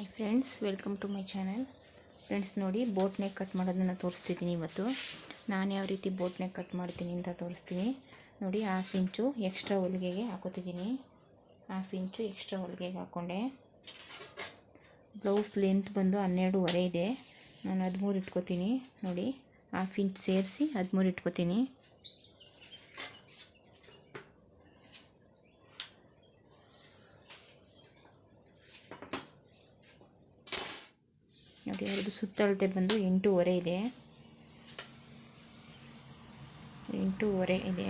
Hi friends welcome to my channel friends ನೋಡಿ boat neck cut ಮಾಡೋದನ್ನು ತೋರಿಸ್ತಿದ್ದೀನಿ ಇವತ್ತು. ನಾನು ಯಾವ ರೀತಿ ಬೋಟ್ ನೆಕ್ ಕಟ್ ಮಾಡ್ತೀನಿ ಅಂತ ತೋರಿಸ್ತೀನಿ. ನೋಡಿ ಹಾಫ್ ಇಂಚು ಎಕ್ಸ್ಟ್ರಾ ಹೊಲಿಗೆಗೆ ಹಾಕೋತಿದ್ದೀನಿ. ಹಾಫ್ ಇಂಚು ಎಕ್ಸ್ಟ್ರಾ ಹೊಲಿಗೆಗೆ ಹಾಕ್ಕೊಂಡೆ ಬ್ಲೌಸ್ ಲೆಂತ್ ಬಂದು ಹನ್ನೆರಡೂವರೆ ಇದೆ. ನಾನು ಹದಿಮೂರು ಇಟ್ಕೋತೀನಿ. ನೋಡಿ ಹಾಫ್ ಇಂಚ್ ಸೇರಿಸಿ ಹದಿಮೂರು ಇಟ್ಕೋತೀನಿ. ಅವ್ರದ್ದು ಸುತ್ತಳತೆ ಬಂದು ಎಂಟೂವರೆ ಇದೆ. ಎಂಟೂವರೆ ಇದೆ.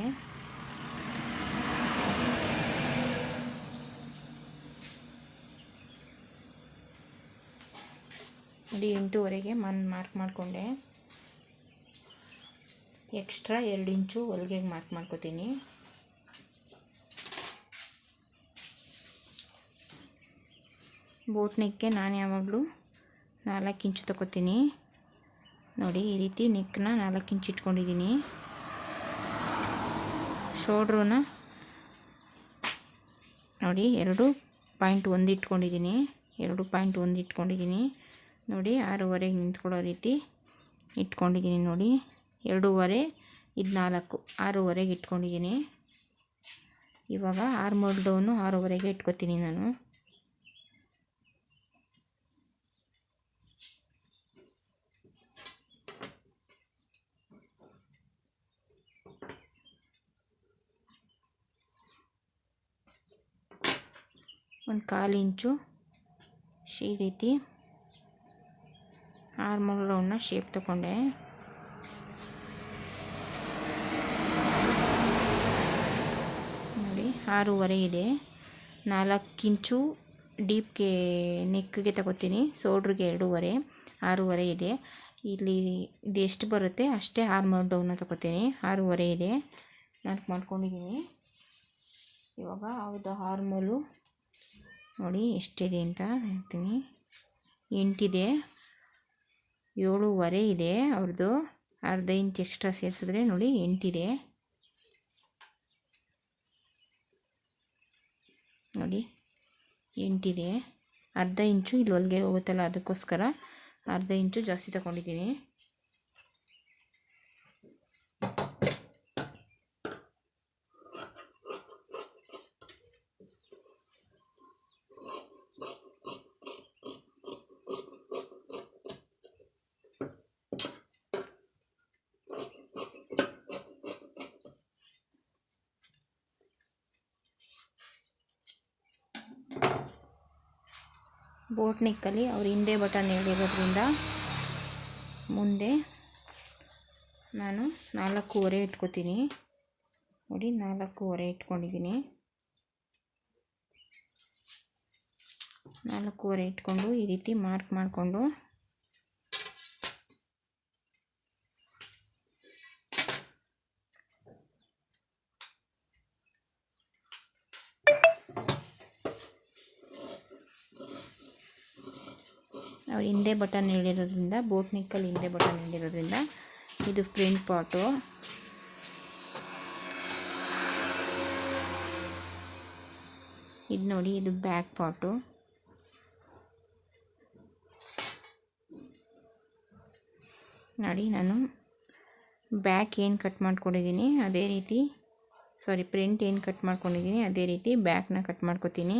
ನೋಡಿ, ಎಂಟೂವರೆಗೆ ಮನ್ ಮಾರ್ಕ್ ಮಾಡಿಕೊಂಡೆ. ಎಕ್ಸ್ಟ್ರಾ ಎರಡು ಇಂಚು ಹೊಲಿಗೆಗೆ ಮಾರ್ಕ್ ಮಾಡ್ಕೋತೀನಿ. ಬೋಟ್ನಿಕ್ಕೆ ನಾನು ಯಾವಾಗಲೂ ನಾಲ್ಕು ಇಂಚು ತಗೋತೀನಿ. ನೋಡಿ, ಈ ರೀತಿ ನೆಕ್ನ ನಾಲ್ಕು ಇಂಚು ಇಟ್ಕೊಂಡಿದ್ದೀನಿ. ಶೋಲ್ಡ್ರನ್ನ ನೋಡಿ, ಎರಡು ಪಾಯಿಂಟ್ ಒಂದು ಇಟ್ಕೊಂಡಿದ್ದೀನಿ. ಎರಡು ಪಾಯಿಂಟ್ ಒಂದು ಇಟ್ಕೊಂಡಿದ್ದೀನಿ. ನೋಡಿ ಆರೂವರೆಗೆ ನಿಂತ್ಕೊಳ್ಳೋ ರೀತಿ ಇಟ್ಕೊಂಡಿದ್ದೀನಿ ನೋಡಿ. ಎರಡೂವರೆ, ಇದು ನಾಲ್ಕು, ಆರೂವರೆಗೆ ಇಟ್ಕೊಂಡಿದ್ದೀನಿ. ಇವಾಗ ಆರು ಡೌನು ಆರೂವರೆಗೆ ಇಟ್ಕೊತೀನಿ ನಾನು. ಒಂದು ಕಾಲು ಇಂಚು ಈ ರೀತಿ ಆರ್ಮಲ್ ರೌಂಡ್ನ ಶೇಪ್ ತಗೊಂಡೆ ನೋಡಿ ಆರೂವರೆ ಇದೆ ನಾಲ್ಕು ಇಂಚು ಡೀಪ್ಗೆ ನೆಕ್ಗೆ ತಗೋತೀನಿ ಸೋಡ್ರಿಗೆ ಎರಡೂವರೆ ಆರೂವರೆ ಇದೆ ಇಲ್ಲಿ ಇದು ಎಷ್ಟು ಬರುತ್ತೆ ಅಷ್ಟೇ ಆರ್ಮಲ್ ಡೌನ್ನ ತಗೋತೀನಿ ಆರೂವರೆ ಇದೆ ನಾಲ್ಕು ಮಾಡ್ಕೊಂಡಿದ್ದೀನಿ ಇವಾಗ ಅವ್ರದ್ದು ಹಾರ್ಮೋಲು ನೋಡಿ ಎಷ್ಟಿದೆ ಅಂತ ಹೇಳ್ತೀನಿ. ಎಂಟಿದೆ, ಏಳುವರೆ ಇದೆ ಅವ್ರದ್ದು. ಅರ್ಧ ಇಂಚ್ ಎಕ್ಸ್ಟ್ರಾ ಸೇರಿಸಿದ್ರೆ ನೋಡಿ ಎಂಟಿದೆ. ನೋಡಿ ಎಂಟಿದೆ. ಅರ್ಧ ಇಂಚು ಇಲ್ಲಿ ಹೋಗುತ್ತಲ್ಲ ಅದಕ್ಕೋಸ್ಕರ ಅರ್ಧ ಇಂಚು ಜಾಸ್ತಿ ತಗೊಂಡಿದ್ದೀನಿ. ಬೋಟ್ ನೆಕ್ಕಲ್ಲಿ ಅವ್ರು ಹಿಂದೆ ಬಟನ್ ಹೇಳಿರೋದ್ರಿಂದ ಮುಂದೆ ನಾನು ನಾಲ್ಕೂವರೆ ಇಟ್ಕೋತೀನಿ. ನೋಡಿ, ನಾಲ್ಕೂವರೆ ಇಟ್ಕೊಂಡಿದ್ದೀನಿ. ನಾಲ್ಕೂವರೆ ಇಟ್ಕೊಂಡು ಈ ರೀತಿ ಮಾರ್ಕ್ ಮಾಡಿಕೊಂಡು ಅವ್ರು ಹಿಂದೆ ಬಟನ್ ಹೇಳಿರೋದ್ರಿಂದ ಬೋಟ್ ನಿಕ್ಕಲ್ಲಿ ಹಿಂದೆ ಬಟನ್ ಹೇಳಿರೋದ್ರಿಂದ ಇದು ಪ್ರಿಂಟ್ ಪಾಟು ಇದು ನೋಡಿ, ಇದು ಬ್ಯಾಕ್ ಪಾಟು ನೋಡಿ, ನಾನು ಬ್ಯಾಕ್ ಏನು ಕಟ್ ಮಾಡ್ಕೊಂಡಿದ್ದೀನಿ, ಅದೇ ರೀತಿ ಸಾರಿ ಪ್ರಿಂಟ್ ಏನು ಕಟ್ ಮಾಡ್ಕೊಂಡಿದ್ದೀನಿ, ಅದೇ ರೀತಿ ಬ್ಯಾಕ್ನ ಕಟ್ ಮಾಡ್ಕೊತೀನಿ.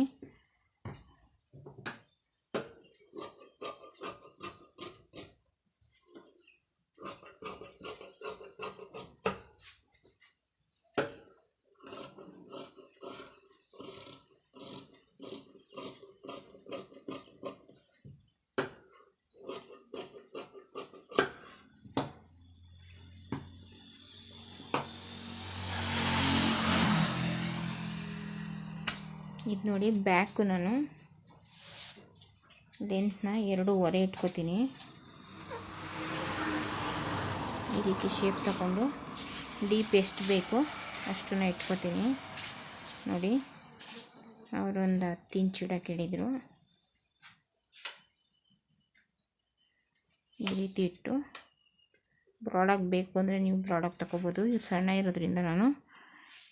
ಇದು ನೋಡಿ ಬ್ಯಾಕು ನಾನು. ಲೆಂತ್ನ ಎರಡು ಹೊರೆ ಇಟ್ಕೋತೀನಿ. ಈ ರೀತಿ ಶೇಪ್ ತಗೊಂಡು ಡೀಪ್ ಎಷ್ಟು ಬೇಕು ಅಷ್ಟನ್ನ ಇಟ್ಕೋತೀನಿ. ನೋಡಿ ಅವರೊಂದು ಹತ್ತು ಇಂಚು ಇಡಕ್ಕೆ ಹೇಳಿದರು ಈ ರೀತಿ ಇಟ್ಟು ಪ್ರಾಡಕ್ಟ್ ಬೇಕು ಅಂದರೆ ನೀವು ಪ್ರಾಡಕ್ಟ್ ತಗೋಬೋದು. ಇದು ಸಣ್ಣ ಇರೋದ್ರಿಂದ ನಾನು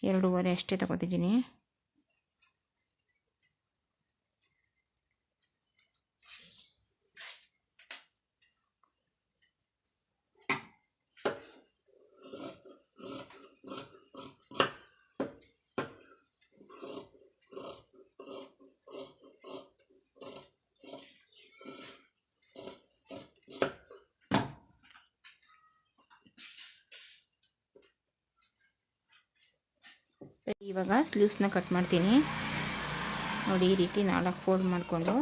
ಎರಡೂವರೆ ಅಷ್ಟೇ ತಗೋತಿದ್ದೀನಿ. ಇವಾಗ ಸ್ಲೀವ್ಸ್ನ ಕಟ್ ಮಾಡ್ತೀನಿ. ನೋಡಿ, ಈ ರೀತಿ ನಾಲ್ಕು ಫೋಲ್ಡ್ ಮಾಡಿಕೊಂಡು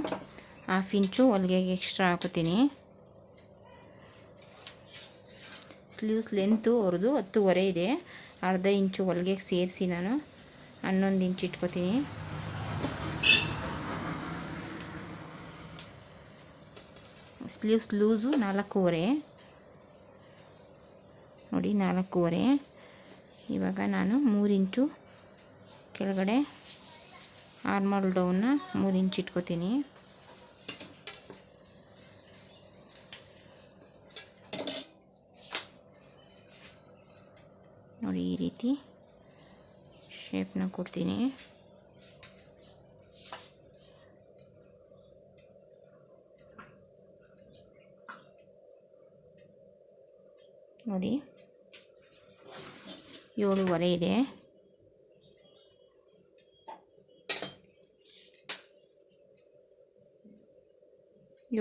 ಹಾಫ್ ಇಂಚು ಹೊಲಿಗೆಗೆ ಎಕ್ಸ್ಟ್ರಾ ಹಾಕೋತೀನಿ ಸ್ಲೀವ್ಸ್ ಲೆಂತು ಅವ್ರದ್ದು ಹತ್ತುವರೆ ಇದೆ. ಅರ್ಧ ಇಂಚು ಹೊಲಿಗೆಗೆ ಸೇರಿಸಿ ನಾನು. ಹನ್ನೊಂದು ಇಂಚು ಇಟ್ಕೋತೀನಿ. ಸ್ಲೀವ್ಸ್ ಲೂಸು ನಾಲ್ಕೂವರೆ. ನೋಡಿ, ನಾಲ್ಕೂವರೆ. ಇವಾಗ ನಾನು ಮೂರು ಇಂಚು ಕೆಳಗಡೆ ಆರ್ಮಲ್ ಡೌನ್ನ ಮೂರು ಇಂಚ್ ಇಟ್ಕೋತೀನಿ. ನೋಡಿ ಈ ರೀತಿ ಶೇಪ್ನ ಕೊಡ್ತೀನಿ. ನೋಡಿ ಏಳುವರೆ ಇದೆ.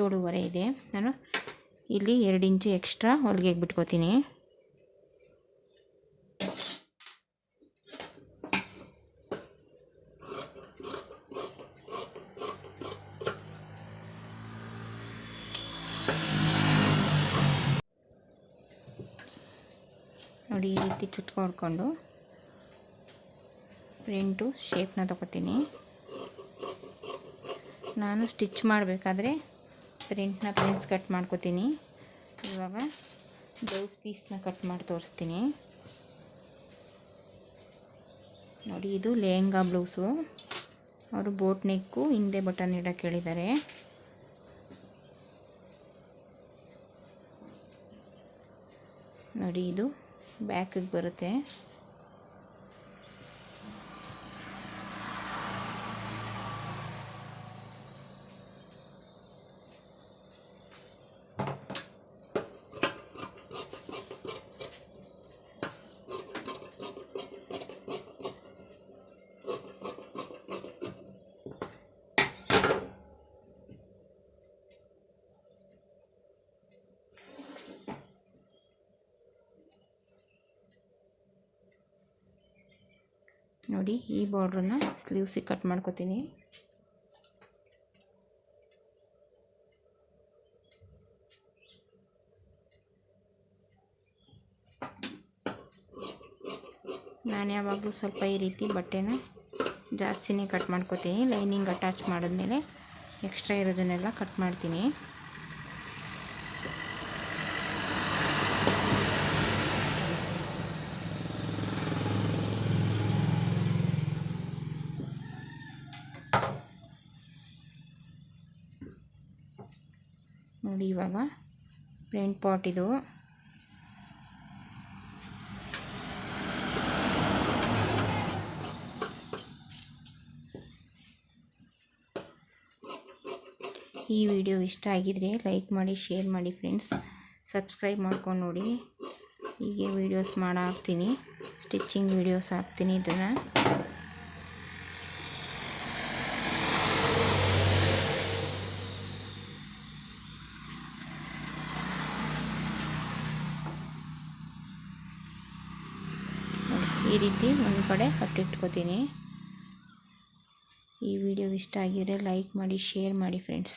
ಏಳುವರೆ ಇದೆ. ನಾನು ಇಲ್ಲಿ ಎರಡು ಇಂಚು ಎಕ್ಸ್ಟ್ರಾ ಹೊಲಿಗೆಗೆ ಬಿಟ್ಕೋತೀನಿ. ನೋಡಿ ಈ ರೀತಿ ಚುಟ್ಕೊಡ್ಕೊಂಡು ಪ್ರಿಂಟು ಶೇಪ್ನ ತಗೋತೀನಿ. ನಾನು ಸ್ಟಿಚ್ ಮಾಡಬೇಕಾದ್ರೆ ಪ್ರಿಂಟ್ನ ಪ್ರಿಂಟ್ಸ್ ಕಟ್ ಮಾಡ್ಕೋತೀನಿ. ಇವಾಗ ಬ್ಲೌಸ್ ಪೀಸ್ನ ಕಟ್ ಮಾಡಿ ತೋರಿಸ್ತೀನಿ. ನೋಡಿ, ಇದು ಲೆಹಂಗಾ ಬ್ಲೌಸು ಅವರು ಬೋಟ್ ನೆಕ್ಕು ಹಿಂದೆ ಬಟನ್ ಇಡೋಕ್ಕೆ ಹೇಳಿದ್ದಾರೆ. ನೋಡಿ, ಇದು ಬ್ಯಾಕಿಗೆ ಬರುತ್ತೆ. ನೋಡಿ, ಈ ಬಾರ್ಡ್ರನ್ನ ಸ್ಲೀವ್ಸಿಗೆ ಕಟ್ ಮಾಡ್ಕೋತೀನಿ. ನಾನು ಯಾವಾಗಲೂ ಸ್ವಲ್ಪ ಈ ರೀತಿ ಬಟ್ಟೆನ ಜಾಸ್ತಿನೇ ಕಟ್ ಮಾಡ್ಕೋತೀನಿ. ಲೈನಿಂಗ್ ಅಟ್ಯಾಚ್ ಮಾಡಿದ್ಮೇಲೆ ಎಕ್ಸ್ಟ್ರಾ ಇರೋದನ್ನೆಲ್ಲ ಕಟ್ ಮಾಡ್ತೀನಿ. ನೋಡಿ ಇವಾಗ ಪ್ರಿಂಟ್ ಪಾಟ್ ಇದು. ಈ ವಿಡಿಯೋ ಇಷ್ಟ ಆಗಿದ್ರೆ ಲೈಕ್ ಮಾಡಿ ಶೇರ್ ಮಾಡಿ ಫ್ರೆಂಡ್ಸ್ ಸಬ್ಸ್ಕ್ರೈಬ್ ಮಾಡ್ಕೊಂಡು ನೋಡಿ. ಹೀಗೆ ವೀಡಿಯೋಸ್ ಮಾಡಾಕ್ತೀನಿ. ಸ್ಟಿಚಿಂಗ್ ವೀಡಿಯೋಸ್ ಹಾಕ್ತೀನಿ ಇದನ್ನು ಈ ರೀತಿ ಒಂದು ಕಡೆ ಕಟ್ಟಿಟ್ಕೋತೀನಿ. ಈ ವಿಡಿಯೋ ಇಷ್ಟ ಆಗಿದ್ರೆ ಲೈಕ್ ಮಾಡಿ ಶೇರ್ ಮಾಡಿ ಫ್ರೆಂಡ್ಸ್